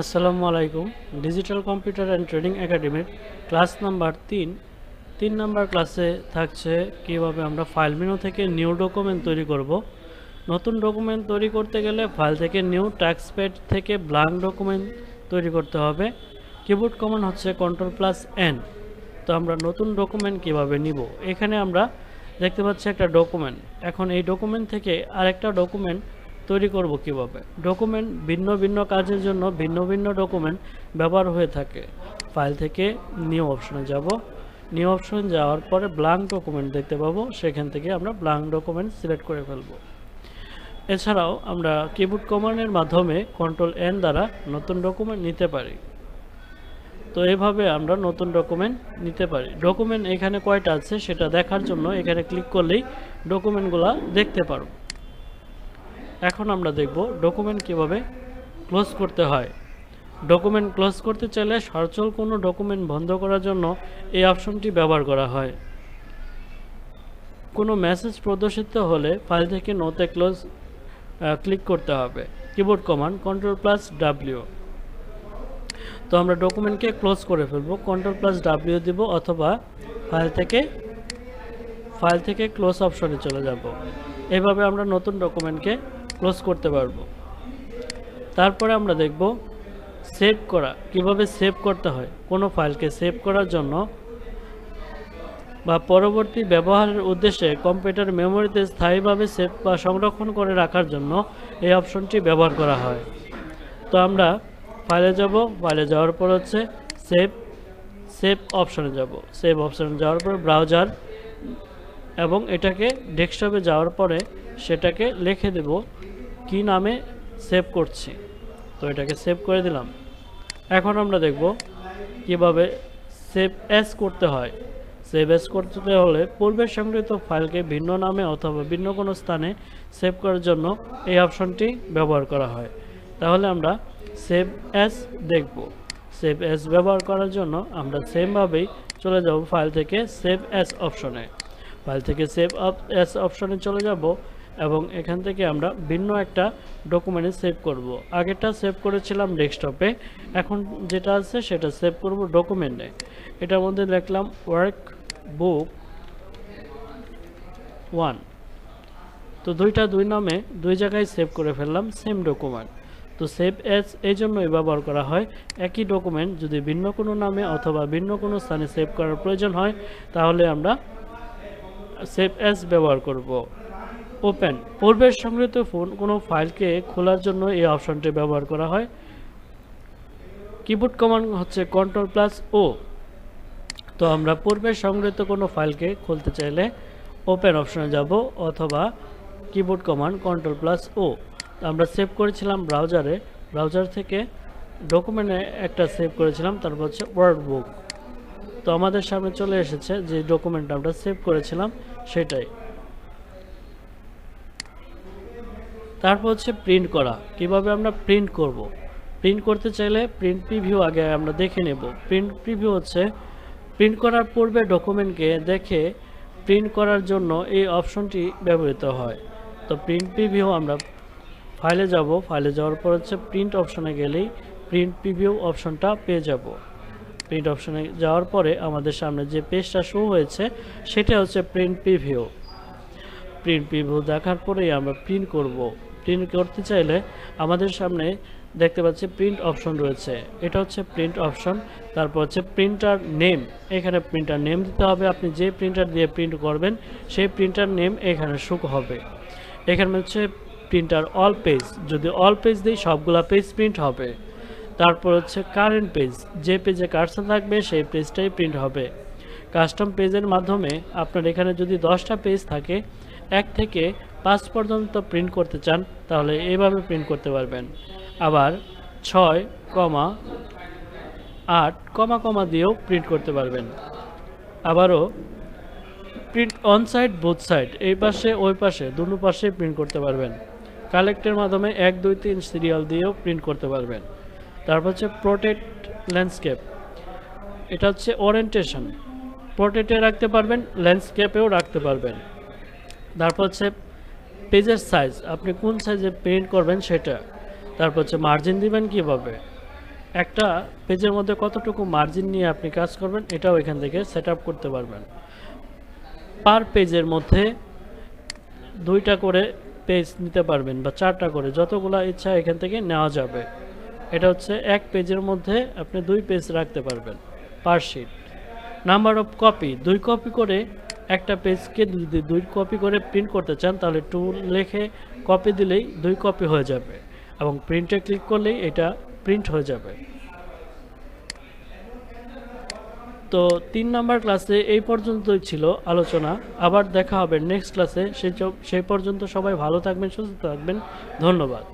আসসালামু আলাইকুম digital computer and training একাডেমির ক্লাস নাম্বার তিন। তিন নাম্বার ক্লাসে থাকছে কীভাবে আমরা ফাইল মেনু থেকে নিউ ডকুমেন্ট তৈরি করব। নতুন ডকুমেন্ট তৈরি করতে গেলে ফাইল থেকে নিউ ট্যাক্স থেকে ব্ল্যাঙ্ক ডকুমেন্ট তৈরি করতে হবে। কিবোর্ড কমান্ড হচ্ছে কন্ট্রোল প্লাস এন তো আমরা নতুন ডকুমেন্ট কীভাবে নিব? এখানে আমরা দেখতে পাচ্ছি একটা ডকুমেন্ট এখন এই ডকুমেন্ট থেকে আরেকটা ডকুমেন্ট তৈরি করব কীভাবে? ডকুমেন্ট ভিন্ন ভিন্ন কাজের জন্য ভিন্ন ভিন্ন ডকুমেন্ট ব্যবহার হয়ে থাকে। ফাইল থেকে নিউ অপশনে যাব। নিউ অপশন যাওয়ার পরে ব্ল্যাঙ্ক ডকুমেন্ট দেখতে পাবো। সেখান থেকে আমরা ব্ল্যাঙ্ক ডকুমেন্ট সিলেক্ট করে ফেলব। এছাড়াও আমরা কিবোর্ড কমান্ডের মাধ্যমে কন্ট্রোল এন দ্বারা নতুন ডকুমেন্ট নিতে পারি। তো এভাবে আমরা নতুন ডকুমেন্ট নিতে পারি। ডকুমেন্ট এখানে কয়টা আছে সেটা দেখার জন্য এখানে ক্লিক করলেই ডকুমেন্টগুলো দেখতে পারব এখন আমরা দেখব ডকুমেন্ট কীভাবে ক্লোজ করতে হয়। ডকুমেন্ট ক্লোজ করতে চাইলে সচল কোনো ডকুমেন্ট বন্ধ করার জন্য এই অপশনটি ব্যবহার করা হয়। কোনো মেসেজ প্রদর্শিত হলে ফাইল থেকে নোতে ক্লোজ ক্লিক করতে হবে। Keyboard command control plus W তো আমরা ডকুমেন্টকে ক্লোজ করে ফেলব কন্ট্রোল প্লাস ডাব্লিউ দিব অথবা ফাইল থেকে ফাইল থেকে ক্লোজ অপশনে চলে যাব। এভাবে আমরা নতুন ডকুমেন্টকে ক্লোজ করতে পারব। তারপরে আমরা দেখব সেভ করা, কীভাবে সেভ করতে হয়। কোনো ফাইলকে সেভ করার জন্য বা পরবর্তী ব্যবহারের উদ্দেশ্যে কম্পিউটার মেমোরিতে স্থায়ীভাবে সেভ বা সংরক্ষণ করে রাখার জন্য এই অপশনটি ব্যবহার করা হয়। তো আমরা ফাইলে যাব, ফাইলে যাওয়ার পর হচ্ছে সেভ সেভ অপশনে যাব। সেভ অপশনে যাওয়ার পর ব্রাউজার এবং এটাকে ডেস্কটপে যাওয়ার পরে সেটাকে লিখে দেব। কি নামে সেভ করছি? তো এটাকে সেভ করে দিলাম। এখন আমরা দেখব কীভাবে সেভ এস করতে হয়। সেভ এস করতে হলে পূর্বের সংগৃহীত ফাইলকে ভিন্ন নামে অথবা ভিন্ন কোনো স্থানে সেভ করার জন্য এই অপশনটি ব্যবহার করা হয়। তাহলে আমরা সেভ এস দেখব। সেভ এস ব্যবহার করার জন্য আমরা সেমভাবেই চলে যাব ফাইল থেকে সেভ এস অপশনে ফাইল থেকে সেভ এস অপশনে চলে যাব। এবং এখান থেকে আমরা ভিন্ন একটা ডকুমেন্টে সেভ করব। আগেরটা সেভ করেছিলাম ডেস্কটপে এখন যেটা আছে সেটা সেভ করব ডকুমেন্টে এটার মধ্যে লিখলাম ওয়ার্ক বুক ওয়ান তো দুইটা দুই নামে দুই জায়গায় সেভ করে ফেললাম সেম ডকুমেন্ট তো সেভ এস এই জন্যই ব্যবহার করা হয়, একই ডকুমেন্ট যদি ভিন্ন কোনো নামে অথবা ভিন্ন কোনো স্থানে সেভ করার প্রয়োজন হয়, তাহলে আমরা সেভ এস ব্যবহার করব। ওপেন পূর্বের সংগৃহীত ফোন, কোনো ফাইলকে খোলার জন্য এই অপশনটি ব্যবহার করা হয়। কিবোর্ড কমান্ড হচ্ছে কন্ট্রোল প্লাস ও। তো আমরা পূর্বের সংগৃহীত কোনো ফাইলকে খুলতে চাইলে ওপেন অপশনে যাব অথবা keyboard command control plus O. আমরা সেভ করেছিলাম ব্রাউজারে। ব্রাউজার থেকে ডকুমেন্টে একটা সেভ করেছিলাম, তারপর হচ্ছে ওয়ার্ড বুক তো আমাদের সামনে চলে এসেছে যে ডকুমেন্টটা আমরা সেভ করেছিলাম, সেটাই। তারপর হচ্ছে প্রিন্ট করা। কীভাবে আমরা প্রিন্ট করব। প্রিন্ট করতে চাইলে প্রিন্ট প্রিভিউ আগে আমরা দেখে নেব। প্রিন্ট প্রিভিউ হচ্ছে প্রিন্ট করার পূর্বে ডকুমেন্টকে দেখে প্রিন্ট করার জন্য এই অপশনটি ব্যবহৃত হয়। তো প্রিন্ট প্রিভিউ আমরা ফাইলে যাব। ফাইলে যাওয়ার পর হচ্ছে প্রিন্ট অপশনে গেলেই প্রিন্ট প্রিভিউ অপশনটা পেয়ে যাব। প্রিন্ট অপশনে যাওয়ার পরে আমাদের সামনে যে পেজটা শো হয়েছে, সেটা হচ্ছে প্রিন্ট প্রিভিউ প্রিন্ট প্রিভিউ দেখার পরেই আমরা প্রিন্ট করব। প্রিন্ট করতে চাইলে আমাদের সামনে দেখতে পাচ্ছি প্রিন্ট অপশন রয়েছে। এটা হচ্ছে প্রিন্ট অপশন তারপর হচ্ছে প্রিন্টার নেম এখানে প্রিন্টার নেম দিতে হবে। আপনি যে প্রিন্টার দিয়ে প্রিন্ট করবেন, সেই প্রিন্টার নেম এখানে শুক হবে। এখানে হচ্ছে প্রিন্টার অল পেজ যদি অল পেজ দিই, সবগুলা পেজ প্রিন্ট হবে। তারপর হচ্ছে কারেন্ট পেজ যে পেজে কার্সন থাকবে, সেই পেজটাই প্রিন্ট হবে। কাস্টম পেজের মাধ্যমে আপনার এখানে যদি দশটা পেজ থাকে, এক থেকে পাঁচ পর্যন্ত প্রিন্ট করতে চান, তাহলে এভাবে প্রিন্ট করতে পারবেন। আবার ছয় কমা আট কমা কমা দিয়েও প্রিন্ট করতে পারবেন। আবারও print on side both side এই পাশে, ওই পাশে, দুটো পাশে প্রিন্ট করতে পারবেন। কালেক্টের মাধ্যমে এক, দুই, তিন সিরিয়াল দিয়েও প্রিন্ট করতে পারবেন। তারপর হচ্ছে প্রোটেক্ট ল্যান্ডস্কেপ এটা হচ্ছে ওরিয়েন্টেশন পোর্ট্রেটে রাখতে পারবেন ল্যান্ডস্কেপেও রাখতে পারবেন। তারপর হচ্ছে পেজের সাইজ আপনি কোন সাইজে প্রিন্ট করবেন সেটা। তারপর হচ্ছে মার্জিন দিবেন কীভাবে। একটা পেজের মধ্যে কতটুকু মার্জিন নিয়ে আপনি কাজ করবেন, এটাও এখান থেকে সেট করতে পারবেন। পার পেজের মধ্যে দুইটা করে পেজ নিতে পারবেন বা চারটা করে, যতগুলো ইচ্ছা এখান থেকে নেওয়া যাবে। এটা হচ্ছে এক পেজের মধ্যে আপনি দুই পেজ রাখতে পারবেন per sheet number of copy দুই কপি করে একটা পেজকে যদি দুই কপি করে প্রিন্ট করতে চান, তাহলে টু লেখে কপি দিলেই দুই কপি হয়ে যাবে এবং প্রিন্টে ক্লিক করলেই এটা প্রিন্ট হয়ে যাবে। তো তিন নাম্বার ক্লাসে এই পর্যন্তই ছিল আলোচনা। আবার দেখা হবে নেক্সট ক্লাসে সেই সেই পর্যন্ত সবাই ভালো থাকবেন, সুস্থ থাকবেন। ধন্যবাদ।